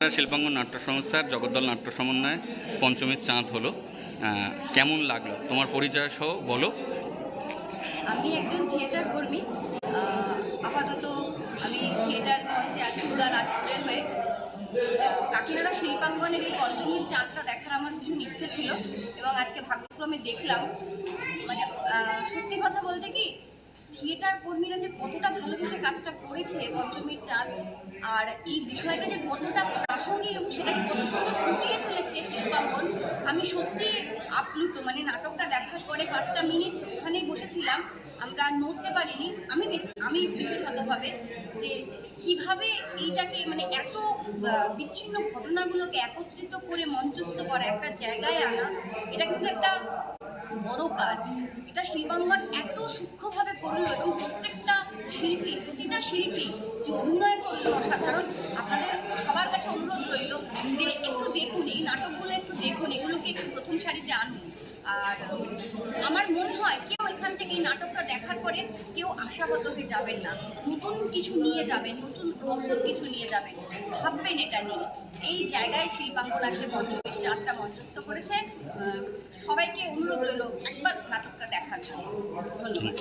শিল্পাঙ্গ নাট্য সংস্থার জগদ্দল নাট্য সমন্বয়ে পঞ্চমীর চাঁদ হলো। কেমন লাগল? তোমার পরিচয় সহ বলো। আমি একজন থিয়েটার কর্মী। আপাতত আমি থিয়েটার মঞ্চে আছি উদানাথপুরের হয়ে। আহ, কাকিনাড়া শিল্পাঙ্গনের এই পঞ্চমীর চাঁদটা দেখার আমার ভীষণ ইচ্ছে ছিল এবং আজকে ভাগ্যক্রমে দেখলাম। মানে সত্যি কথা বলতে কি থিয়েটার কর্মীরা যে কতটা ভালোবেসে কাজটা করেছে পঞ্চমীর চাঁদ, আর এই বিষয়টা যে কতটা প্রাসঙ্গিক এবং সেটাকে কত সুন্দর ফুটিয়ে তুলেছে শিল্পাঙ্গন আমি সত্যি আপ্লুত। মানে নাটকটা দেখার পরে পাঁচটা মিনিট ওখানেই বসেছিলাম, আমরা নড়তে পারিনি। আমি আমি বিশেষতভাবে যে কীভাবে এইটাকে মানে এত বিচ্ছিন্ন ঘটনাগুলোকে একত্রিত করে মঞ্চস্থ করা, একটা জায়গায় আনা, এটা কিন্তু একটা বড় কাজ। এটা শিল্পাঙ্গন এত সূক্ষ্মভাবে করল এবং প্রত্যেকটা শিল্পী, প্রতিটা শিল্পী যে অভিনয় করল অসাধারণ, আপনাদের সবার কাছে অনুরোধ রইল যে একটু দেখুন এই নাটকগুলো, একটু দেখুন, এগুলোকে একটু প্রথম সারিতে আনুন। আর আমার মনে হয় কেউ এখান থেকে এই নাটকটা দেখার পরে কেউ আশাহত হয়ে যাবেন না। নতুন কিছু নিয়ে যাবেন, নতুন রসদ কিছু নিয়ে যাবেন। ভাববেন এটা নিয়ে। এই জায়গায় শিল্পাঙ্গন আজকে পঞ্চমীর চারটা মঞ্চস্থ করেছে। সবাইকে অনুরোধ রইল একবার নাটকটা দেখার জন্য। ধন্যবাদ।